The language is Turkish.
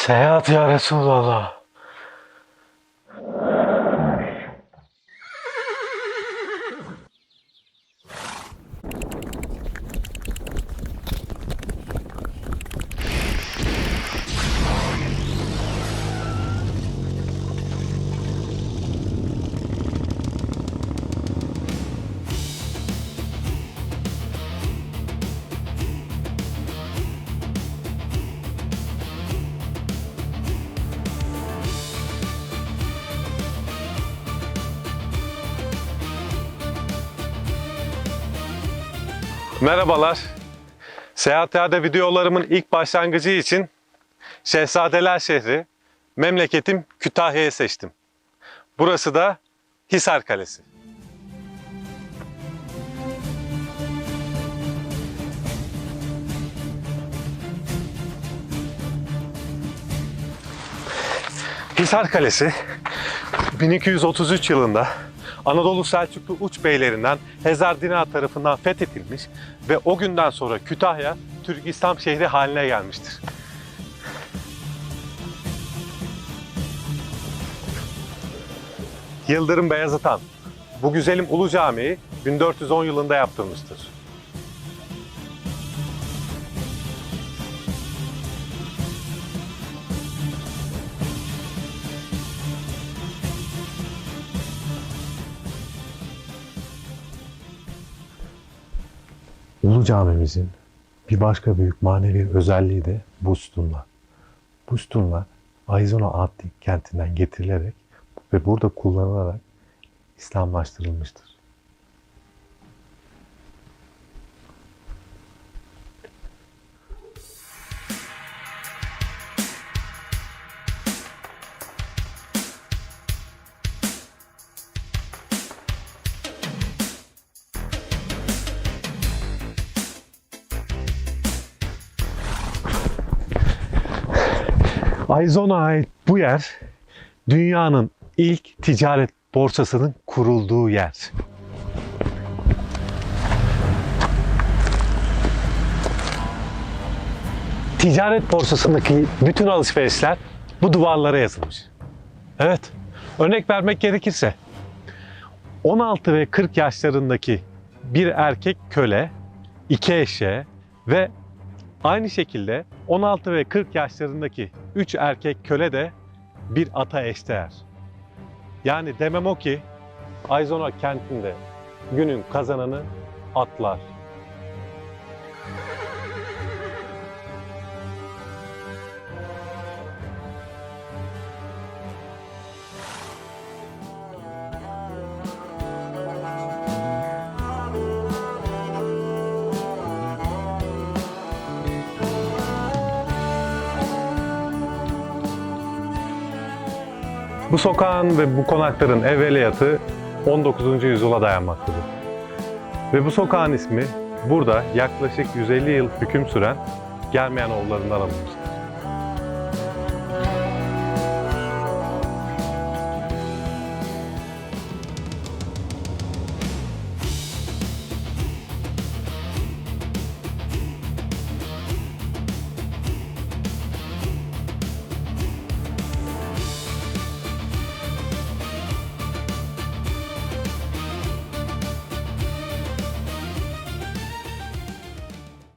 seyahat ya Resulallah. Merhabalar. Seyahatlerde videolarımın ilk başlangıcı için Şehzadeler şehri, memleketim Kütahya'yı seçtim. Burası da Hisar Kalesi. Hisar Kalesi 1233 yılında Anadolu Selçuklu uç beylerinden Hezardina tarafından fethedilmiş ve o günden sonra Kütahya Türk İslam şehri haline gelmiştir. Yıldırım Beyazıt bu güzelim Ulu Camii'yi 1410 yılında yaptırmıştır. Ulu Camimizin bir başka büyük manevi özelliği de bu sütunlar. Bu sütunlar Arizona adlı kentinden getirilerek ve burada kullanılarak İslamlaştırılmıştır. Arizona'ya ait bu yer dünyanın ilk ticaret borsasının kurulduğu yer. Ticaret borsasındaki bütün alışverişler bu duvarlara yazılmış. Evet, örnek vermek gerekirse 16 ve 40 yaşlarındaki bir erkek köle, iki eşeğe ve Aynı şekilde 16 ve 40 yaşlarındaki 3 erkek köle de bir ata eşdeğer. Yani demem o ki Arizona kentinde günün kazananı atlar. Bu sokağın ve bu konakların evveliyatı 19. yüzyıla dayanmaktadır. Ve bu sokağın ismi burada yaklaşık 150 yıl hüküm süren Germiyanoğullarından alınmıştır.